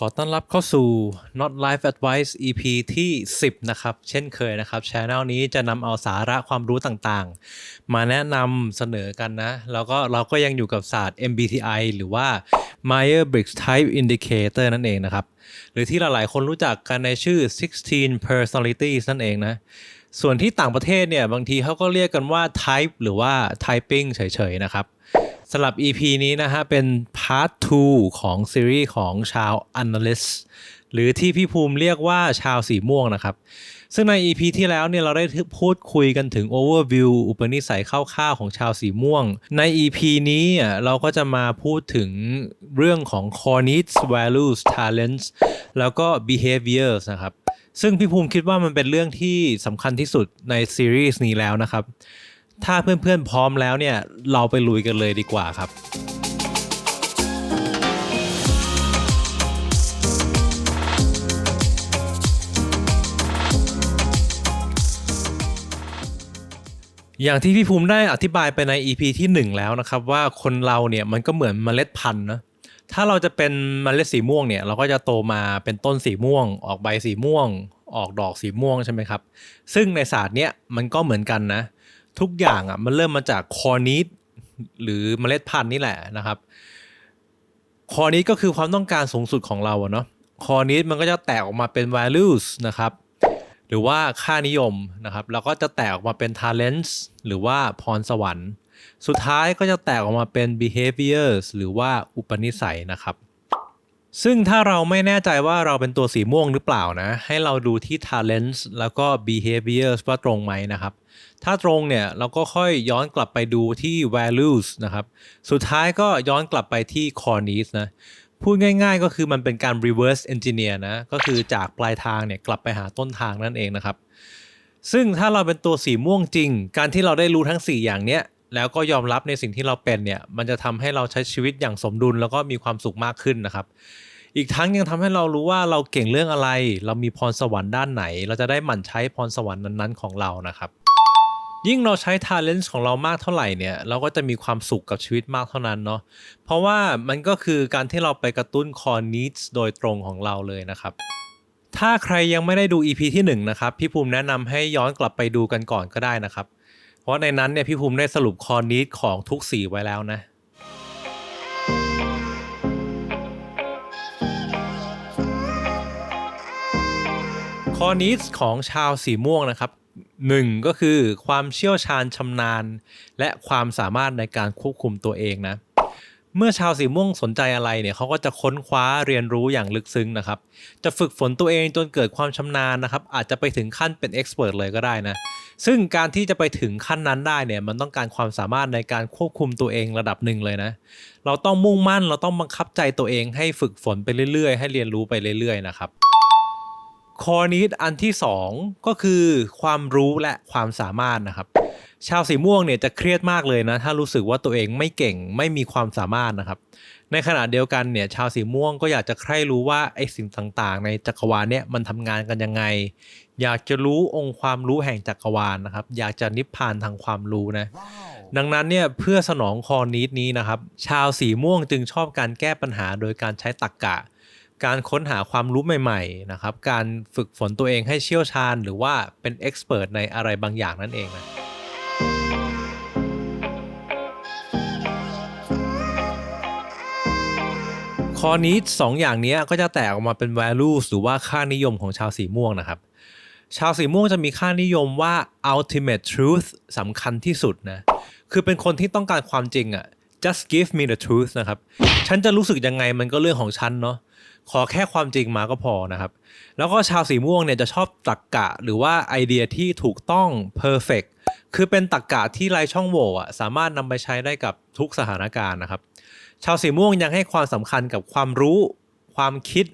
ขอต้อนรับเข้าสู่ Not Life Advice EP ที่ 10 นะครับ เช่นเคยนะครับช anel นี้จะนำเอาสาระความรู้ต่างๆ มาแนะนำเสนอกันนะ แล้วก็เราก็ยังอยู่กับศาสตร์ MBTI หรือว่า Myers-Briggs Type Indicator นั่นเองนะครับ หรือที่หลายๆ คนรู้จักกันในชื่อ 16 personalities นั่นเองนะ ส่วนที่ต่างประเทศเนี่ย บางทีเขาก็เรียกกันว่า type หรือว่า typing เฉยๆ นะครับ สำหรับ EP นี้นะฮะ เป็น part 2ของซีรีส์ของชาว analyst หรือที่พี่ภูมิเรียกว่าชาวสีม่วงนะครับ ซึ่งใน EP ที่แล้วเนี่ยเราได้พูดคุยกันถึง overview อุปนิสัยคร่าวๆของชาวสีม่วง ใน EP นี้อะเราก็จะมาพูดถึงเรื่องของ core needs values talents แล้วก็ behaviors นะครับ ซึ่งพี่ภูมิคิดว่ามันเป็นเรื่องที่สำคัญที่สุดในซีรีส์นี้แล้วนะครับ ถ้าเพื่อนๆพร้อมแล้วเนี่ยเราไปลุยกันเลยดีกว่าครับ อย่างที่พี่ภูมิได้อธิบายไปใน EP ที่ 1 แล้วนะครับ ว่าคนเราเนี่ยมันก็เหมือนเมล็ดพันธุ์นะถ้าเราจะเป็นเมล็ดสีม่วงเนี่ยเราก็จะโตมาเป็นต้นสีม่วง ออกใบสีม่วง ออกดอกสีม่วงใช่ไหมครับ ซึ่งในศาสตร์เนี่ยมันก็เหมือนกันนะ ทุกอย่างอะมันเริ่มมาจากคอนิดหรือเมล็ดพันธุ์นี่แหละนะครับ คอนิดก็คือความต้องการสูงสุดของเราเนาะคอนิดมันก็จะแตกออกมาเป็น values นะครับ หรือว่าค่านิยมนะครับ แล้วก็จะแตกออกมาเป็น talents หรือว่าพรสวรรค์ สุดท้ายก็จะแตกออกมาเป็น behaviors หรือว่าอุปนิสัยนะครับ ซึ่งถ้าเราไม่แน่ใจว่าเราเป็นตัวสีม่วงหรือเปล่านะ ให้เราดูที่ talents แล้วก็ behaviors ว่าตรงไหมนะครับ ถ้าตรงเนี่ยเราก็ค่อยย้อนกลับไปดูที่ values นะครับ สุดท้ายก็ย้อนกลับไปที่ core needs นะ พูดง่ายๆก็คือมันเป็นการ reverse engineer นะ ก็คือจากปลายทางเนี่ยกลับไปหาต้นทางนั่นเองนะครับ ซึ่งถ้าเราเป็นตัวสีม่วงจริง การที่เราได้รู้ทั้ง 4 อย่างเนี้ย แล้วก็ยอมรับในสิ่งที่เราเป็นเนี่ย มันจะทำให้เราใช้ชีวิตอย่างสมดุลแล้วก็มีความสุขมากขึ้นนะครับ อีกทั้งยังทำให้เรารู้ว่าเราเก่งเรื่องอะไร เรามีพรสวรรค์ด้านไหน เราจะได้หมั่นใช้พรสวรรค์นั้นๆของเรานะครับ ยิ่งเราใช้ talent ของเรามากเท่าไหร่เนี่ย เราก็จะมีความสุขกับชีวิตมากเท่านั้นเนาะ เพราะว่ามันก็คือการที่เราไปกระตุ้น core needs โดยตรงของเราเลยนะครับถ้าใครยังไม่ได้ดู EP ที่1นะครับ พี่ภูมิแนะนำให้ย้อนกลับไปดูกันก่อนก็ได้นะครับ เพราะในนั้นเนี่ยพี่ภูมิได้สรุปคอนิดของทุกสีไว้แล้วนะ คอนิสของชาวสีม่วงนะครับหนึ่งก็คือความเชี่ยวชาญชำนาญ และความสามารถในการควบคุมตัวเองนะ เมื่อชาวสีม่วงสนใจอะไรเนี่ยเขาก็จะค้นคว้าเรียนรู้อย่างลึกซึ้งนะครับ จะฝึกฝนตัวเองจนเกิดความชำนาญนะครับ อาจจะไปถึงขั้นเป็นเอ็กซ์เพรสเลยก็ได้นะ ซึ่งการที่จะไปถึงขั้นนั้นได้เนี่ยมันต้องการความสามารถในการควบคุมตัวเองระดับหนึ่งเลยนะ เราต้องมุ่งมั่นเราต้องบังคับใจตัวเองให้ฝึกฝนไปเรื่อยๆ ให้เรียนรู้ไปเรื่อยๆนะครับ คอนิดอันที่ 2 ก็คือความรู้และความสามารถนะครับ ชาวสีม่วงเนี่ยจะเครียดมากเลยนะ ถ้ารู้สึกว่าตัวเองไม่เก่งไม่มีความสามารถนะครับ ในขณะเดียวกันเนี่ยชาวสีม่วงก็อยากจะใคร่รู้ว่าไอ้สิ่งต่างๆ ในจักรวาลเนี่ยมันทำงานกันยังไง อยากจะรู้องค์ความรู้แห่งจักรวาลนะครับ อยากจะนิพพานทางความรู้นะดังนั้นเนี่ยเพื่อสนองคอนิดนี้นะครับ ชาวสีม่วงจึงชอบการแก้ปัญหาโดยการใช้ตรรกกะ การค้นหาความรู้ใหม่ๆนะครับ การฝึกฝนตัวเองให้เชี่ยวชาญ หรือว่าเป็นเอ็กซ์เพรสในอะไรบางอย่างนั่นเองนะคอนี้สองอย่างนี้ก็จะแตกออกมาเป็น value หรือว่าค่านิยมของชาวสีม่วงนะครับ ชาวสีม่วงจะมีค่านิยมว่า ultimate truth สำคัญที่สุดนะ คือเป็นคนที่ต้องการความจริงอะ just give me the truth นะครับ ฉันจะรู้สึกยังไงมันก็เรื่องของฉันเนาะ ขอแค่ความจริงมาก็พอนะครับ แล้วก็ชาวสีม่วงเนี่ยจะชอบตรรกกะหรือว่าไอเดียที่ถูกต้อง perfect คือเป็นตรรกกะที่ไร้ช่องโหว่อะสามารถนำไปใช้ได้กับทุกสถานการณ์นะครับ ชาวสีม่วงยังให้ความสำคัญกับความรู้ ความคิด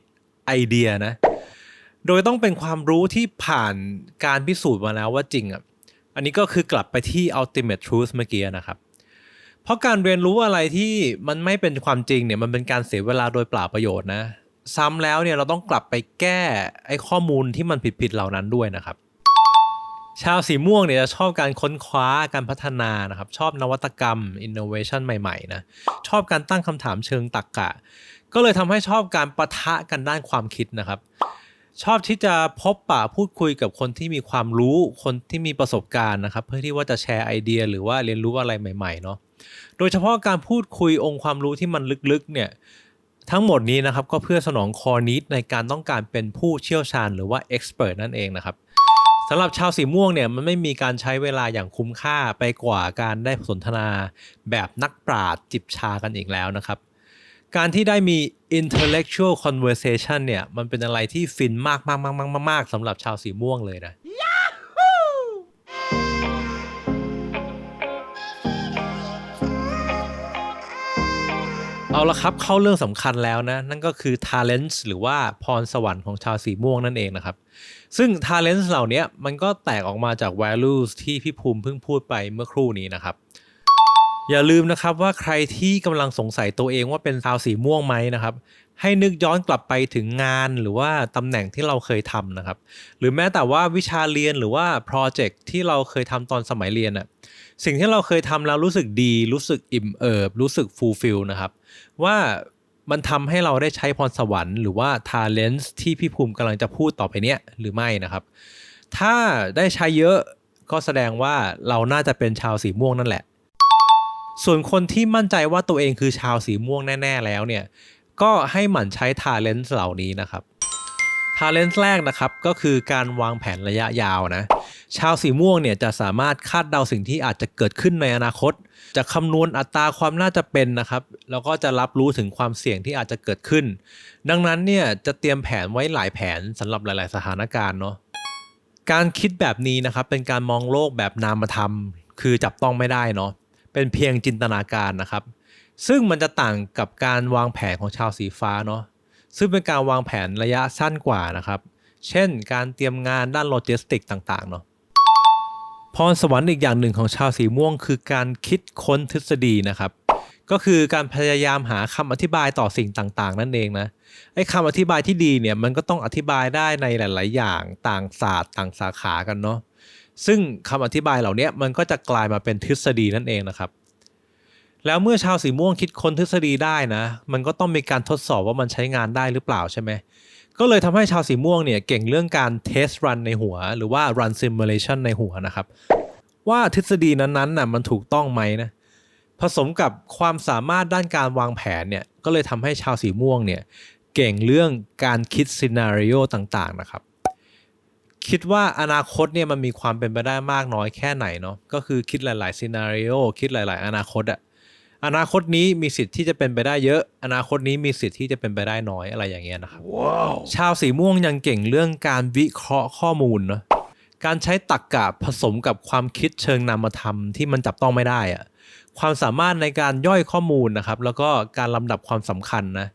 ไอเดียนะ โดยต้องเป็นความรู้ที่ผ่านการพิสูจน์มาแล้วว่าจริงอะอันนี้ก็คือกลับไปที่ ultimate truth เมื่อกี้นะครับเพราะการเรียนรู้อะไรที่มันไม่เป็นความจริงเนี่ยมันเป็นการเสียเวลาโดยเปล่าประโยชน์นะ ซ้ำแล้วเนี่ยเราต้องกลับไปแก้ไอ้ข้อมูลที่มันผิดๆเหล่านั้นด้วยนะครับ ชาวสีม่วงเนี่ยจะชอบการค้นคว้าการพัฒนานะครับ ชอบนวัตกรรม innovation ใหม่ๆนะชอบการตั้งคำถามเชิงตรรกกะ ก็เลยทำให้ชอบการประทะกันด้านความคิดนะครับ ชอบที่จะพบปะพูดคุยกับคนที่มีความรู้คนที่มีประสบการณ์นะครับ เพื่อที่ว่าจะแชร์ไอเดีย หรือว่าเรียนรู้อะไรใหม่ๆเนาะโดยเฉพาะการพูดคุยองค์ความรู้ที่มันลึกๆเนี่ย ทั้งหมดนี้นะครับก็เพื่อสนองคอนิดในการต้องการเป็นผู้เชี่ยวชาญหรือว่าเอ็กซ์เพรสนั่นเองนะครับสำหรับชาวสีม่วงเนี่ยมันไม่มีการใช้เวลาอย่างคุ้มค่าไปกว่าการได้สนทนาแบบนักปราชญ์จิบชากันอีกแล้วนะครับ การที่ได้มี intellectual conversation เนี่ยมันเป็นอะไรที่ฟินมากมากมากมากมากสำหรับชาวสีม่วงเลยนะ เอาละครับเข้าเรื่องสำคัญแล้วนะ นั่นก็คือ talents หรือว่าพรสวรรค์ของชาวสีม่วงนั่นเองนะครับ ซึ่ง talents เหล่านี้มันก็แตกออกมาจาก values ที่พี่ภูมิเพิ่งพูดไปเมื่อครู่นี้นะครับ อย่าลืมนะครับว่าใครที่กำลังสงสัยตัวเองว่าเป็นชาวสีม่วงไหมนะครับ ให้นึกย้อนกลับไปถึงงานหรือว่าตำแหน่งที่เราเคยทำนะครับ หรือแม้แต่ว่าวิชาเรียนหรือว่าโปรเจกต์ที่เราเคยทำตอนสมัยเรียนอะสิ่งที่เราเคยทำแล้วรู้สึกดี รู้สึกอิ่มเอิบ รู้สึกฟูลฟิลนะครับ ว่ามันทำให้เราได้ใช้พรสวรรค์หรือว่า talents ที่พี่ภูมิกำลังจะพูดต่อไปเนี้ยหรือไม่นะครับ ถ้าได้ใช้เยอะก็แสดงว่าเราน่าจะเป็นชาวสีม่วงนั่นแหละ ส่วนคนที่มั่นใจว่าตัวเองคือชาวสีม่วงแน่ ๆ แล้วเนี่ย ก็ให้หมั่นใช้ talents เหล่านี้นะครับ talents แรกนะครับก็คือการวางแผนระยะยาวนะชาวสีม่วงเนี่ยจะสามารถคาดเดาสิ่งที่อาจจะเกิดขึ้นในอนาคต จะคำนวณอัตราความน่าจะเป็นนะครับแล้วก็จะรับรู้ถึงความเสี่ยงที่อาจจะเกิดขึ้น ดังนั้นเนี่ยจะเตรียมแผนไว้หลายแผนสำหรับหลาย ๆ สถานการณ์เนาะการคิดแบบนี้นะครับเป็นการมองโลกแบบนามธรรม คือจับต้องไม่ได้เนาะเป็นเพียงจินตนาการนะครับ ซึ่งมันจะต่างกับการวางแผนของชาวสีฟ้าเนาะซึ่งเป็นการวางแผนระยะสั้นกว่านะครับ เช่น การเตรียมงานด้านโลจิสติกต่างๆเนาะพรสวรรค์อีกอย่างหนึ่งของชาวสีม่วง คือการคิดค้นทฤษฎีนะครับ ก็คือการพยายามหาคำอธิบายต่อสิ่งต่างๆ นั่นเองนะไอ้คำอธิบายที่ดีเนี่ยมันก็ต้องอธิบายได้ในหลาย ๆ อย่างต่างศาสตร์ต่างสาขากันเนาะซึ่งคำอธิบายเหล่านี้มันก็จะกลายมาเป็นทฤษฎีนั่นเองนะครับ แล้วเมื่อชาวสีม่วงคิดค้นทฤษฎีได้นะ มันก็ต้องมีการทดสอบว่ามันใช้งานได้หรือเปล่าใช่ไหมก็เลยทำให้ชาวสีม่วงเนี่ยเก่งเรื่องการ test run ในหัว หรือว่า run simulation ในหัวนะครับ ว่าทฤษฎีนั้นๆน่ะมันถูกต้องไหมนะผสมกับความสามารถด้านการวางแผนเนี่ยก็เลยทำให้ชาวสีม่วงเนี่ยเก่งเรื่องการคิดซีนารีโอต่างๆนะครับ คิดว่าอนาคตเนี่ยมันมีความเป็นไปได้มากน้อยแค่ไหนเนาะก็คือคิดหลายๆซีนารีโอคิดหลาย ๆ อนาคตอะ อนาคตนี้มีสิทธิ์ที่จะเป็นไปได้เยอะ อนาคตนี้มีสิทธิ์ที่จะเป็นไปได้น้อยอะไรอย่างเงี้ยนะครับชาวสีม่วงยังเก่งเรื่องการวิเคราะห์ข้อมูลเนาะการใช้ตรรกกะผสมกับความคิดเชิงนามธรรมที่มันจับต้องไม่ได้อะความสามารถในการย่อยข้อมูลนะครับ แล้วก็การลำดับความสำคัญนะ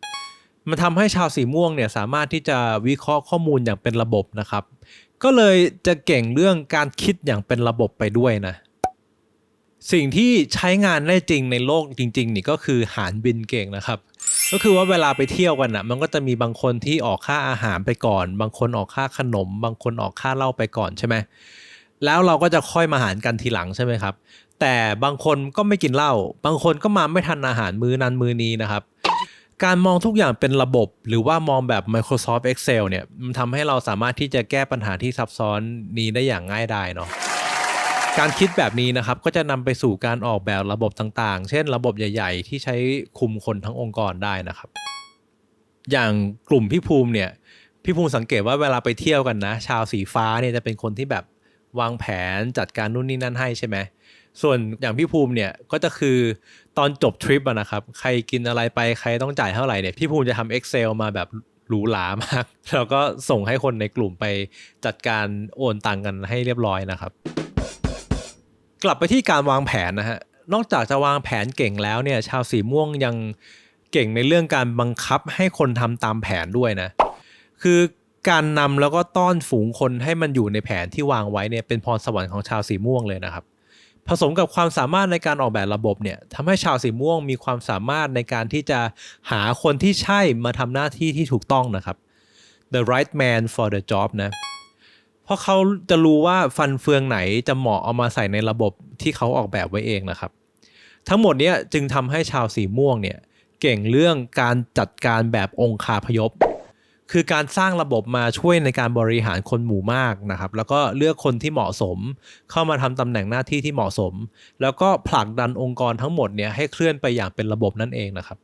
มันทำให้ชาวสีม่วงเนี่ยสามารถที่จะวิเคราะห์ข้อมูลอย่างเป็นระบบนะครับ ก็เลยจะเก่งเรื่องการคิดอย่างเป็นระบบไปด้วยนะ สิ่งที่ใช้งานได้จริงในโลกจริง ๆ นี่ก็คือหารบินเก่งนะครับ ก็คือว่าเวลาไปเที่ยวกันอะ มันก็จะมีบางคนที่ออกค่าอาหารไปก่อน บางคนออกค่าขนม บางคนออกค่าเหล้าไปก่อนใช่ไหมแล้วเราก็จะค่อยมาหารกันทีหลังใช่ไหมครับ แต่บางคนก็ไม่กินเหล้าบางคนก็มาไม่ทันอาหารมื้อนั้นมื้อนี้นะครับ การมองทุกอย่างเป็นระบบหรือว่ามองแบบ Microsoft Excel เนี่ยมันทำให้เราสามารถที่จะแก้ปัญหาที่ซับซ้อนนี้ได้อย่างง่ายดายเนาะ การคิดแบบนี้นะครับก็จะนำไปสู่การออกแบบระบบต่างๆ เช่น ระบบใหญ่ ๆ ที่ใช้คุมคนทั้งองค์กรได้นะครับ อย่างกลุ่มพี่ภูมิเนี่ยพี่ภูมิสังเกตว่าเวลาไปเที่ยวกันนะ ชาวสีฟ้าเนี่ยจะเป็นคนที่แบบวางแผนจัดการนู่นนี่นั่นให้ใช่ไหมส่วนอย่างพี่ภูมิเนี่ยก็จะคือตอนจบทริปนะครับใครกินอะไรไปใครต้องจ่ายเท่าไหร่เนี่ยพี่ภูมิจะทำ Excel มาแบบหรูหรามาก แล้วก็ส่งให้คนในกลุ่มไปจัดการโอนตังกันให้เรียบร้อยนะครับ กลับไปที่การวางแผนนะฮะ นอกจากจะวางแผนเก่งแล้วเนี่ย ชาวสีม่วงยังเก่งในเรื่องการบังคับให้คนทำตามแผนด้วยนะ คือการนำแล้วก็ต้อนฝูงคนให้มันอยู่ในแผนที่วางไว้เนี่ยเป็นพรสวรรค์ของชาวสีม่วงเลยนะครับ ผสมกับความสามารถในการออกแบบระบบเนี่ยทำให้ชาวสีม่วงมีความสามารถในการที่จะหาคนที่ใช่มาทำหน้าที่ที่ถูกต้องนะครับ the right man for the job นะ เพราะเขาจะรู้ว่าฟันเฟืองไหนจะเหมาะเอามาใส่ในระบบที่เขาออกแบบไว้เองนะครับ ทั้งหมดเนี้ยจึงทำให้ชาวสีม่วงเนี่ยเก่งเรื่องการจัดการแบบองคาพยพ คือการสร้างระบบมาช่วยในการบริหารคนหมู่มากนะครับ แล้วก็เลือกคนที่เหมาะสม เข้ามาทำตำแหน่งหน้าที่ที่เหมาะสม แล้วก็ผลักดันองค์กรทั้งหมดเนี่ยให้เคลื่อนไปอย่างเป็นระบบนั่นเองนะครับ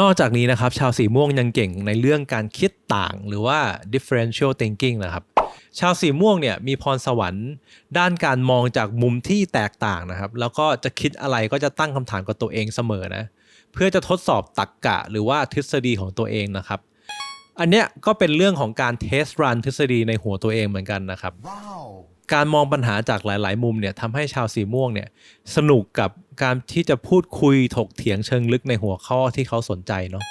นอกจากนี้นะครับ ชาวสีม่วงยังเก่งในเรื่องการคิดต่างหรือว่า differential thinking นะครับ ชาวสีม่วงเนี่ยมีพรสวรรค์ด้านการมองจากมุมที่แตกต่างนะครับ แล้วก็จะคิดอะไรก็จะตั้งคำถามกับตัวเองเสมอนะเพื่อจะทดสอบตรรกกะหรือว่าทฤษฎีของตัวเองนะครับ อันเนี้ยก็เป็นเรื่องของการเทสรันทฤษฎีในหัวตัวเองเหมือนกันนะครับ Wow. การมองปัญหาจากหลาย ๆ มุมเนี่ยทำให้ชาวสีม่วงเนี่ยสนุกกับการที่จะพูดคุยถกเถียงเชิงลึกในหัวข้อที่เขาสนใจเนาะ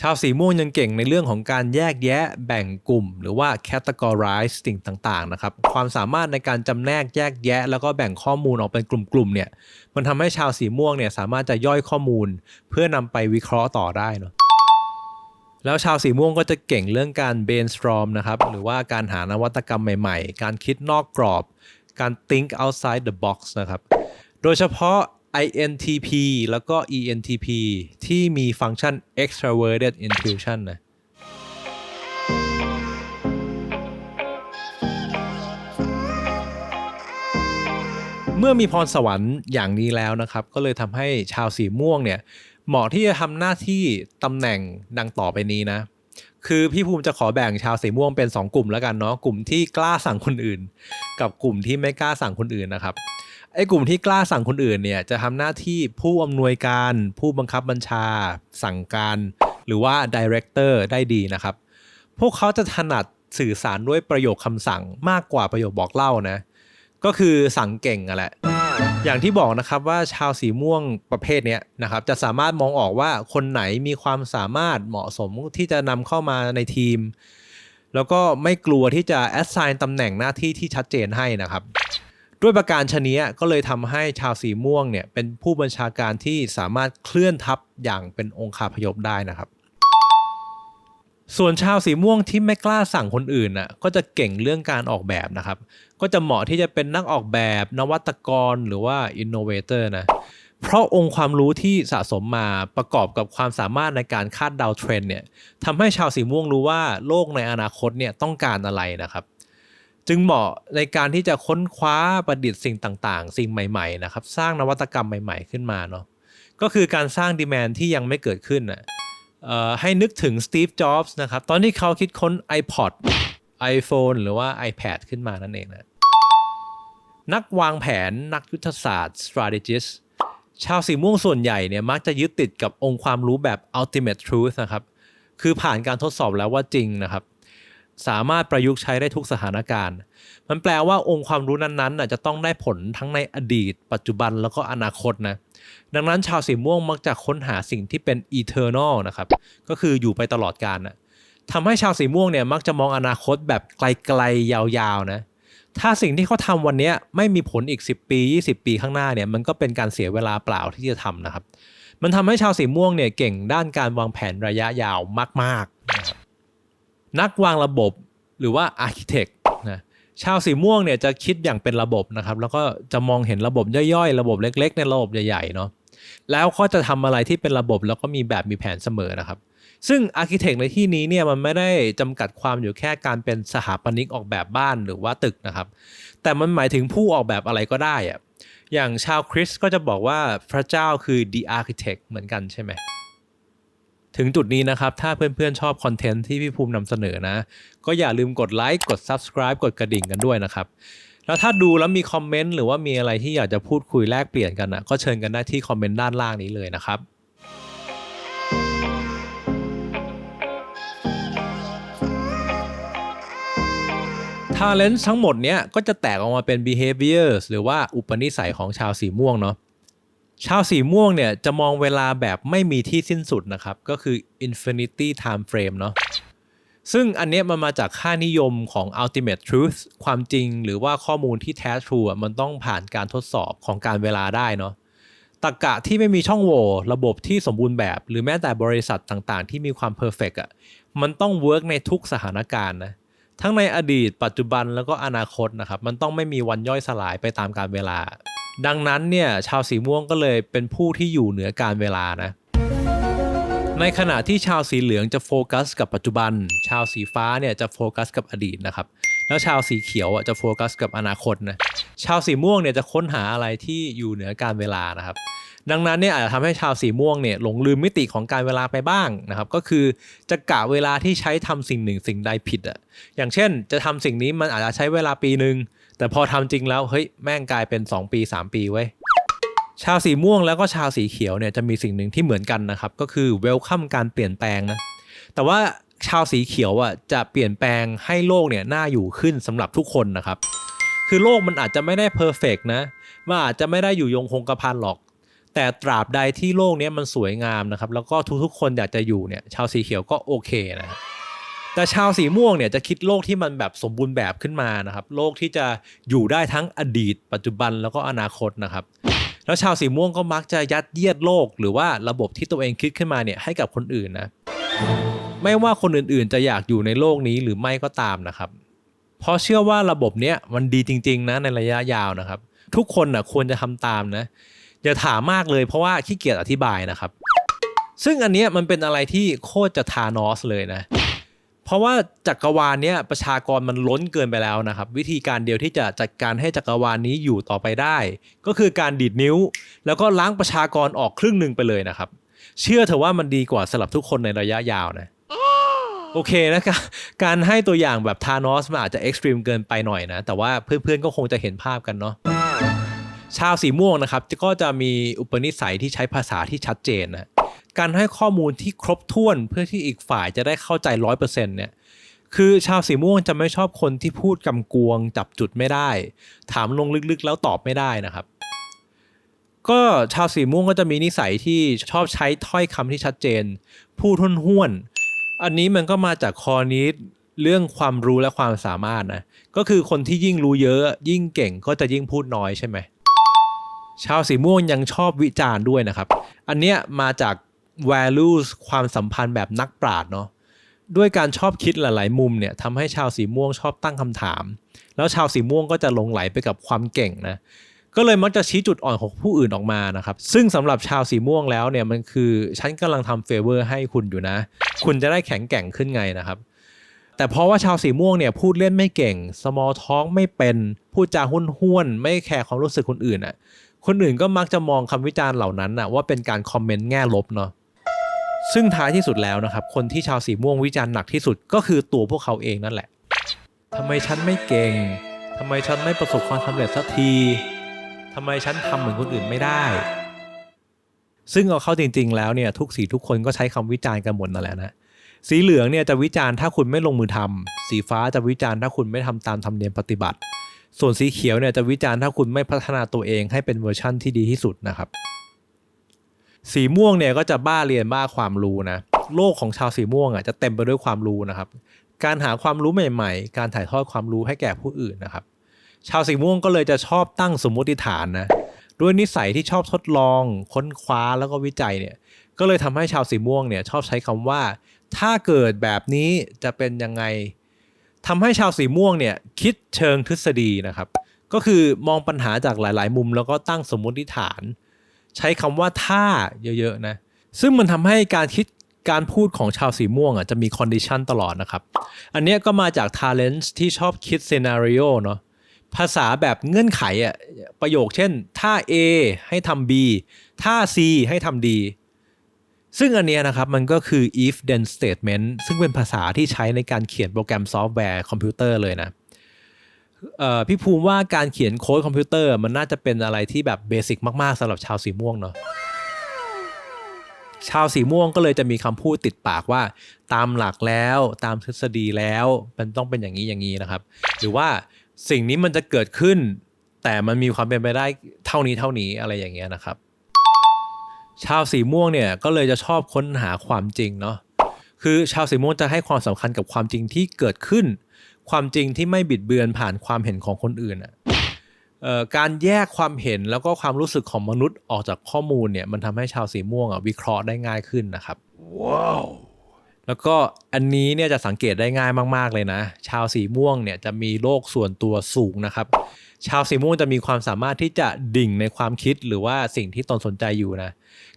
ชาวสีม่วงยังเก่งในเรื่องของการแยกแยะแบ่งกลุ่ม หรือว่า categorize สิ่งต่างๆนะครับความสามารถในการจำแนกแยกแยะ แล้วก็แบ่งข้อมูลออกเป็นกลุ่มๆเนี่ยมันทำให้ชาวสีม่วงเนี่ยสามารถจะย่อยข้อมูล เพื่อนำไปวิเคราะห์ต่อได้เนาะแล้วชาวสีม่วงก็จะเก่งเรื่องการ brainstorm นะครับหรือว่าการหานวัตกรรมใหม่ๆ การคิดนอกกรอบ การ think outside the box นะครับโดยเฉพาะ INTP แล้วก็ ENTP ที่มีฟังก์ชัน extroverted intuition นะเมื่อมีพรสวรรค์อย่างนี้แล้วนะครับ ก็เลยทำให้ชาวสีม่วงเนี่ย เหมาะที่จะทำหน้าที่ตำแหน่งดังต่อไปนี้นะ คือพี่ภูมิจะขอแบ่งชาวสีม่วงเป็น 2 กลุ่มแล้วกันเนาะกลุ่มที่กล้าสั่งคนอื่น กับกลุ่มที่ไม่กล้าสั่งคนอื่นนะครับ ไอ้กลุ่มที่กล้าสั่งคนอื่นเนี่ยจะทำหน้าที่ผู้อำนวยการผู้บังคับบัญชา สั่งการ หรือว่าดีเรคเตอร์ได้ดีนะครับ พวกเขาจะถนัดสื่อสารด้วยประโยคคำสั่งมากกว่าประโยคบอกเล่านะ ก็คือสั่งเก่งอะแหละอย่างที่บอกนะครับว่าชาวสีม่วงประเภทเนี้ยนะครับ จะสามารถมองออกว่าคนไหนมีความสามารถเหมาะสมที่จะนำเข้ามาในทีม แล้วก็ไม่กลัวที่จะ assign ตำแหน่งหน้าที่ที่ชัดเจนให้นะครับ ด้วยประการชนี้ก็เลยทำให้ชาวสีม่วงเนี่ยเป็นผู้บัญชาการที่สามารถเคลื่อนทัพอย่างเป็นองคาพยพได้นะครับ ส่วนชาวสีม่วงที่ไม่กล้าสั่งคนอื่นน่ะก็จะเก่งเรื่องการออกแบบนะครับ ก็จะเหมาะที่จะเป็นนักออกแบบนวัตกรหรือว่า innovator นะเพราะองค์ความรู้ที่สะสมมาประกอบกับความสามารถในการคาดเดาเทรนเนี่ยทำให้ชาวสีม่วงรู้ว่าโลกในอนาคตเนี่ยต้องการอะไรนะครับ จึงเหมาะในการที่จะค้นคว้าประดิษฐ์สิ่งต่างๆ สิ่งใหม่ๆนะครับสร้างนวัตกรรมใหม่ๆขึ้นมาเนาะก็คือการสร้างดีแมนที่ยังไม่เกิดขึ้นน่ะเอ่อให้นึกถึงสตีฟจ็อบส์นะครับตอนที่เขาคิดค้น iPod iPhone หรือว่า iPad ขึ้นมานั่นเองนะนักวางแผนนักยุทธศาสตร์ strategist ชาวสีม่วงส่วนใหญ่เนี่ยมักจะยึดติดกับองค์ความรู้แบบ ultimate truth นะครับ คือผ่านการทดสอบแล้วว่าจริงนะครับ สามารถประยุกต์ใช้ได้ทุกสถานการณ์ มันแปลว่าองค์ความรู้นั้นๆจะต้องได้ผลทั้งในอดีต ปัจจุบันแล้วก็อนาคตนะ ดังนั้นชาวสีม่วงมักจะค้นหาสิ่งที่เป็น eternal นอลนะครับ ก็คืออยู่ไปตลอดกาลนะทำให้ชาวสีม่วงเนี่ยมักจะมองอนาคตแบบไกลๆยาวๆนะ ถ้าสิ่งที่เขาทำวันนี้ไม่มีผลอีก 10 ปี 20 ปีข้างหน้าเนี่ยมันก็เป็นการเสียเวลาเปล่าที่จะทำนะครับ มันทำให้ชาวสีม่วงเนี่ยเก่งด้านการวางแผนระยะยาวมากๆ นักวางระบบหรือว่า architect นะชาวสีม่วงเนี่ยจะคิดอย่างเป็นระบบนะครับ แล้วก็จะมองเห็นระบบย่อยๆ ระบบเล็ก ๆ ในระบบใหญ่ๆเนาะแล้วก็จะทำอะไรที่เป็นระบบแล้วก็มีแบบมีแผนเสมอนะครับ ซึ่งอาร์เคเต็กในที่นี้เนี่ยมันไม่ได้จำกัดความอยู่แค่การเป็นสถาปนิกออกแบบบ้านหรือว่าตึกนะครับ แต่มันหมายถึงผู้ออกแบบอะไรก็ได้อะอย่างชาวคริสก็จะบอกว่าพระเจ้าคือ the architect เหมือนกันใช่ไหม ถึงจุดนี้นะครับ ถ้าเพื่อนๆ ชอบคอนเทนต์ที่พี่ภูมินำเสนอนะ ก็อย่าลืมกดไลค์กด subscribe กดกระดิ่งกันด้วยนะครับ แล้วถ้าดูแล้วมีคอมเมนต์หรือว่ามีอะไรที่อยากจะพูดคุยแลกเปลี่ยนกันนะก็เชิญกันได้ที่คอมเมนต์ด้านล่างนี้เลยนะครับ Talent ทั้งหมดเนี้ยก็จะแตกออกมาเป็น behaviors หรือว่าอุปนิสัยของชาวสีม่วงเนาะ ชาวสีม่วงเนี่ยจะมองเวลาแบบไม่มีที่สิ้นสุดนะครับ ก็คือ infinity time frame เนาะซึ่งอันเนี้ยมันมาจากค่านิยมของ ultimate truth ความจริงหรือว่าข้อมูลที่แท้ทรูอะมันต้องผ่านการทดสอบของการเวลาได้เนาะตรรกะที่ไม่มีช่องโหว่ระบบที่สมบูรณ์แบบ หรือแม้แต่บริษัทต่างๆ ที่มีความเพอร์เฟกอะมันต้องเวิร์กในทุกสถานการณ์นะทั้งในอดีต ปัจจุบันแล้วก็อนาคตนะครับ มันต้องไม่มีวันย่อยสลายไปตามการเวลา ดังนั้นเนี่ยชาวสีม่วงก็เลยเป็นผู้ที่อยู่เหนือการเวลานะ ในขณะที่ชาวสีเหลืองจะโฟกัส กับปัจจุบัน ชาวสีฟ้าเนี่ยจะโฟกัสกับอดีตนะครับ แล้วชาวสีเขียวอะจะโฟกัสกับอนาคตนะ ชาวสีม่วงเนี่ยจะค้นหาอะไรที่อยู่เหนือการเวลานะครับ ดังนั้นเนี่ยอาจจะทำให้ชาวสีม่วงเนี่ยหลงลืมมิติของการเวลาไปบ้างนะครับ ก็คือจะกะเวลาที่ใช้ทำสิ่งหนึ่งสิ่งใดผิดอะ อย่างเช่น จะทำสิ่งนี้มันอาจจะใช้เวลาปีหนึ่ง แต่พอทำจริงแล้วเฮ้ยแม่งกลายเป็น 2 ปี 3 ปีเว้ยชาวสีม่วงแล้วก็ชาวสีเขียวเนี่ยจะมีสิ่งหนึ่งที่เหมือนกันนะครับ ก็คือเวลคัมการเปลี่ยนแปลงนะแต่ว่าชาวสีเขียวอะจะเปลี่ยนแปลงให้โลกเนี่ยน่าอยู่ขึ้นสำหรับทุกคนนะครับ คือโลกมันอาจจะไม่ได้เพอร์เฟกนะมันอาจจะไม่ได้อยู่ยงคงกระพันหรอก แต่ตราบใดที่โลกนี้มันสวยงามนะครับ แล้วก็ทุกๆ คนอยากจะอยู่เนี่ย ชาวสีเขียวก็โอเคนะครับ แต่ชาวสีม่วงเนี่ยจะคิดโลกที่มันแบบสมบูรณ์แบบขึ้นมานะครับ โลกที่จะอยู่ได้ทั้งอดีต ปัจจุบันแล้วก็อนาคตนะครับ แล้วชาวสีม่วงก็มักจะยัดเยียดโลก หรือว่าระบบที่ตัวเองคิดขึ้นมาเนี่ยให้กับคนอื่นนะไม่ว่าคนอื่นๆ จะอยากอยู่ในโลกนี้หรือไม่ก็ตามนะครับ เพราะเชื่อว่าระบบเนี้ยมันดีจริง ๆ นะในระยะยาวนะครับ ทุกคนนะควรจะทำตามนะอย่าถามมากเลยเพราะว่าขี้เกียจอธิบายนะครับ ซึ่งอันเนี้ยมันเป็นอะไรที่โคตรจะทานอสเลยนะ ราะว่าจักรวาลเนี้ยประชากรมันล้นเกินไปแล้วนะครับ วิธีการเดียวที่จะจัดการให้จักรวาลนี้อยู่ต่อไปได้ ก็คือการดีดนิ้ว แล้วก็ล้างประชากรออกครึ่งหนึ่งไปเลยนะครับ เชื่อเถอะว่ามันดีกว่าสำหรับทุกคนในระยะยาวนะโอเคนะครับการให้ตัวอย่างแบบทานอสมันอาจจะเอ็กซ์ตรีมเกินไปหน่อยนะ แต่ว่าเพื่อนๆก็คงจะเห็นภาพกันเนาะชาวสีม่วงนะครับก็จะมีอุปนิสัยที่ใช้ภาษาที่ชัดเจนนะ การให้ข้อมูลที่ครบถ้วนเพื่อที่อีกฝ่ายจะได้เข้าใจร้อยเปอร์เซ็นต์เนี่ยคือชาวสีม่วงจะไม่ชอบคนที่พูดกำกวง จับจุดไม่ได้ ถามลงลึกๆแล้วตอบไม่ได้นะครับ ก็ชาวสีม่วงก็จะมีนิสัยที่ชอบใช้ถ้อยคำที่ชัดเจน พูดห้วนๆอันนี้มันก็มาจากคอนี้เรื่องความรู้และความสามารถนะก็คือคนที่ยิ่งรู้เยอะ ยิ่งเก่งก็จะยิ่งพูดน้อยใช่ไหมชาวสีม่วงยังชอบวิจารณ์ด้วยนะครับ อันเนี้ยมาจาก values ความสัมพันธ์แบบนักปราชญ์เนาะด้วยการชอบคิดหลาย ๆ มุมเนี่ยทำให้ชาวสีม่วงชอบตั้งคำถาม แล้วชาวสีม่วงก็จะหลงไหลไปกับความเก่งนะก็เลยมักจะชี้จุดอ่อนของผู้อื่นออกมานะครับ ซึ่งสำหรับชาวสีม่วงแล้วเนี่ยมันคือฉันกำลังทำเฟเวอร์ให้คุณอยู่นะ คุณจะได้แข็งแกร่งขึ้นไงนะครับ แต่เพราะว่าชาวสีม่วงเนี่ยพูดเล่นไม่เก่ง small talk ไม่เป็น พูดจาหุ้นห้วน ไม่แคร์ความรู้สึกคนอื่นอะ คนอื่นก็มักจะมองคำวิจารณ์เหล่านั้นน่ะว่าเป็นการคอมเมนต์แง่ลบเนาะ ซึ่งท้ายที่สุดแล้วนะครับ คนที่ชาวสีม่วงวิจารณ์หนักที่สุดก็คือตัวพวกเขาเองนั่นแหละทำไมฉันไม่เก่งทำไมฉันไม่ประสบความสำเร็จสักทีทำไมฉันทำเหมือนคนอื่นไม่ได้ ซึ่งเอาเข้าจริง ๆ แล้วเนี่ยทุกสีทุกคนก็ใช้คำวิจารณ์กันหมดนั่นแหละนะสีเหลืองเนี่ยจะวิจารณ์ถ้าคุณไม่ลงมือทำสีฟ้าจะวิจารณ์ถ้าคุณไม่ทำตามธรรมเนียมปฏิบัติ ส่วนสีเขียวเนี่ยจะวิจารณ์ถ้าคุณไม่พัฒนาตัวเองให้เป็นเวอร์ชั่นที่ดีที่สุดนะครับ สีม่วงเนี่ยก็จะบ้าเรียนบ้าความรู้นะ โลกของชาวสีม่วงอะจะเต็มไปด้วยความรู้นะครับ การหาความรู้ใหม่ ๆ การถ่ายทอดความรู้ให้แก่ผู้อื่นนะครับ ชาวสีม่วงก็เลยจะชอบตั้งสมมติฐานนะ ด้วยนิสัยที่ชอบทดลอง ค้นคว้าแล้วก็วิจัยเนี่ย ก็เลยทำให้ชาวสีม่วงเนี่ยชอบใช้คำว่า ถ้าเกิดแบบนี้จะเป็นยังไงทำให้ชาวสีม่วงเนี่ยคิดเชิงทฤษฎีนะครับ ก็คือมองปัญหาจากหลาย ๆ มุมแล้วก็ตั้งสมมติฐาน ใช้คำว่าถ้าเยอะๆนะ ซึ่งมันทำให้การคิดการพูดของชาวสีม่วงอะจะมีคอนดิชันตลอดนะครับ อันเนี้ยก็มาจาก talent ที่ชอบคิด scenario เนาะภาษาแบบเงื่อนไขอะประโยคเช่นถ้า A ให้ทำ B ถ้า C ให้ทำ D ซึ่งอันเนี้ยนะครับมันก็คือ if then statement ซึ่งเป็นภาษาที่ใช้ในการเขียนโปรแกรมซอฟต์แวร์คอมพิวเตอร์เลยนะ พี่ภูมิว่าการเขียนโค้ดคอมพิวเตอร์มันน่าจะเป็นอะไรที่แบบเบสิกมากๆสำหรับชาวสีม่วงเนาะชาวสีม่วงก็เลยจะมีคำพูดติดปากว่า ตามหลักแล้วตามทฤษฎีแล้ว มันต้องเป็นอย่างนี้อย่างนี้นะครับ หรือว่าสิ่งนี้มันจะเกิดขึ้น แต่มันมีความเป็นไปได้เท่านี้เท่านี้อะไรอย่างเงี้ยนะครับ ชาวสีม่วงเนี่ยก็เลยจะชอบค้นหาความจริงเนาะคือชาวสีม่วงจะให้ความสำคัญกับความจริงที่เกิดขึ้น ความจริงที่ไม่บิดเบือนผ่านความเห็นของคนอื่นอะเอ่อการแยกความเห็นแล้วก็ความรู้สึกของมนุษย์ออกจากข้อมูลเนี่ยมันทำให้ชาวสีม่วงอะวิเคราะห์ได้ง่ายขึ้นนะครับแล้วก็อันนี้เนี่ยจะสังเกตได้ง่ายมาก ๆ เลยนะ ชาวสีม่วงเนี่ยจะมีโลกส่วนตัวสูงนะครับ ชาวสีม่วงจะมีความสามารถที่จะดิ่งในความคิดหรือว่าสิ่งที่ตนสนใจอยู่นะ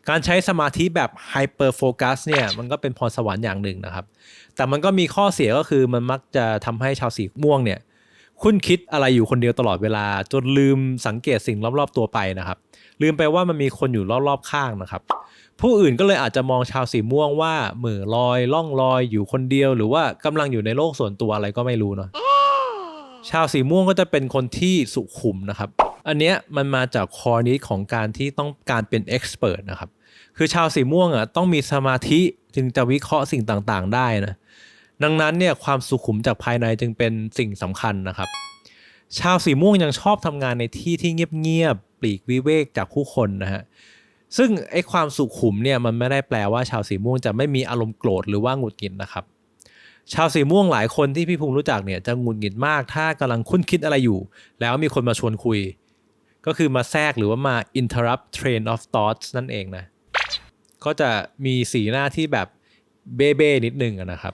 การใช้สมาธิแบบไฮเปอร์โฟกัสเนี่ยมันก็เป็นพรสวรรค์อย่างหนึ่งนะครับ แต่มันก็มีข้อเสียก็คือมันมักจะทำให้ชาวสีม่วงเนี่ยคุ้นคิดอะไรอยู่คนเดียวตลอดเวลา จนลืมสังเกตสิ่งรอบๆตัวไปนะครับ ลืมไปว่ามันมีคนอยู่รอบๆข้างนะครับ ผู้อื่นก็เลยอาจจะมองชาวสีม่วงว่าเหม่อลอยล่องลอยอยู่คนเดียว หรือว่ากำลังอยู่ในโลกส่วนตัวอะไรก็ไม่รู้เนาะชาวสีม่วงก็จะเป็นคนที่สุขุมนะครับ อันเนี้ยมันมาจากคอนิสของการที่ต้องการเป็นเอ็กซ์เพรสนะครับ คือชาวสีม่วงอะต้องมีสมาธิจึงจะวิเคราะห์สิ่งต่างๆ ได้นะ ดังนั้นเนี่ยความสุขุมจากภายในจึงเป็นสิ่งสำคัญนะครับ ชาวสีม่วงยังชอบทำงานในที่ที่เงียบๆปลีกวิเวกจากผู้คนนะฮะซึ่งไอ้ความสุขุมเนี่ยมันไม่ได้แปลว่าชาวสีม่วงจะไม่มีอารมณ์โกรธหรือว่าหงุดหงิดนะครับ ชาวสีม่วงหลายคนที่พี่ภูมิรู้จักเนี่ยจะหงุดหงิดมาก ถ้ากำลังคุ้นคิดอะไรอยู่ แล้วมีคนมาชวนคุย ก็คือมาแทรกหรือว่ามา interrupt train of thoughts นั่นเองนะก็จะมีสีหน้าที่แบบเบ้เบ้นิดนึงนะครับ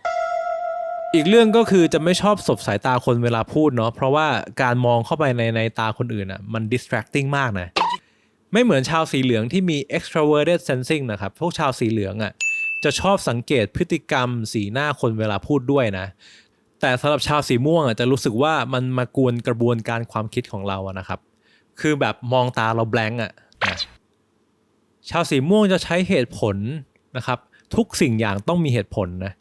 อีกเรื่องก็คือจะไม่ชอบสบสายตาคนเวลาพูดเนาะเพราะว่าการมองเข้าไปในในตาคนอื่นอะมัน distracting มากนะไม่เหมือนชาวสีเหลืองที่มี extroverted sensing นะครับ พวกชาวสีเหลืองอะจะชอบสังเกตพฤติกรรมสีหน้าคนเวลาพูดด้วยนะ แต่สำหรับชาวสีม่วงอะจะรู้สึกว่ามันมากวนกระบวนการความคิดของเราอะนะครับ คือแบบมองตาเราแบงก์อะนะชาวสีม่วงจะใช้เหตุผลนะครับ ทุกสิ่งอย่างต้องมีเหตุผลนะ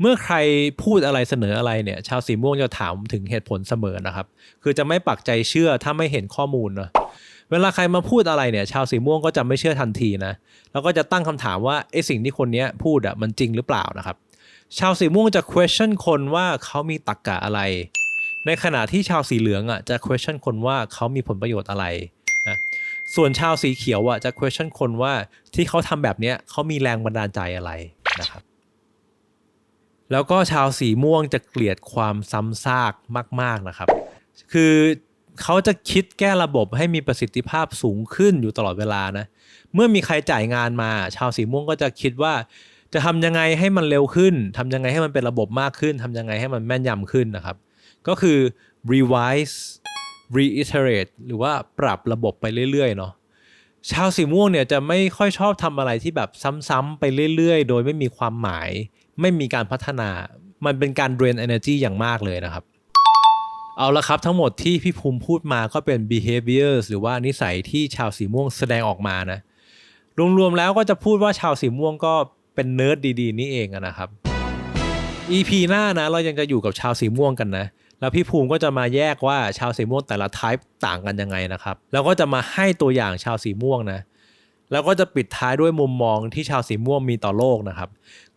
เมื่อใครพูดอะไรเสนออะไรเนี่ย ชาวสีม่วงจะถามถึงเหตุผลเสมอนะครับ คือจะไม่ปักใจเชื่อถ้าไม่เห็นข้อมูลเนาะเวลาใครมาพูดอะไรเนี่ย ชาวสีม่วงก็จะไม่เชื่อทันทีนะแล้วก็จะตั้งคำถามว่าไอ้สิ่งที่คนนี้พูดอะมันจริงหรือเปล่านะครับ ชาวสีม่วงจะ question คนว่าเขามีตรรกะอะไร ในขณะที่ชาวสีเหลืองอะจะ question คนว่าเขามีผลประโยชน์อะไรนะส่วนชาวสีเขียวอะจะ question คนว่าที่เขาทำแบบเนี้ยเขามีแรงบันดาลใจอะไรนะครับ แล้วก็ชาวสีม่วงจะเกลียดความซ้ำซากมาก ๆนะครับ คือเขาจะคิดแก้ระบบให้มีประสิทธิภาพสูงขึ้นอยู่ตลอดเวลานะ เมื่อมีใครจ่ายงานมา ชาวสีม่วงก็จะคิดว่า จะทำยังไงให้มันเร็วขึ้นทำยังไงให้มันเป็นระบบมากขึ้นทำยังไงให้มันแม่นยำขึ้นนะครับ ก็คือ revise reiterate หรือว่าปรับระบบไปเรื่อยๆเนาะ ชาวสีม่วงเนี่ยจะไม่ค่อยชอบทำอะไรที่แบบซ้ำๆไปเรื่อย ๆ โดยไม่มีความหมาย ไม่มีการพัฒนา มันเป็นการ drain energy อย่างมากเลยนะครับ เอาละครับทั้งหมดที่พี่ภูมิพูดมาก็เป็น behaviors หรือว่านิสัยที่ชาวสีม่วงแสดงออกมานะ รวมๆแล้วก็จะพูดว่าชาวสีม่วงก็เป็นเนิร์ดดีๆ นี่เองนะครับ EP หน้านะเรายังจะอยู่กับชาวสีม่วงกันนะ แล้วพี่ภูมิก็จะมาแยกว่าชาวสีม่วงแต่ละไทป์ต่างกันยังไงนะครับ แล้วก็จะมาให้ตัวอย่างชาวสีม่วงนะแล้วก็จะปิดท้ายด้วยมุมมองที่ชาวสีม่วงมีต่อโลกนะครับ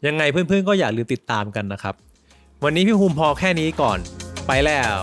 ยังไงเพื่อนๆก็อย่าลืมติดตามกันนะครับ วันนี้พี่ภูมิพอแค่นี้ก่อน ไปแล้ว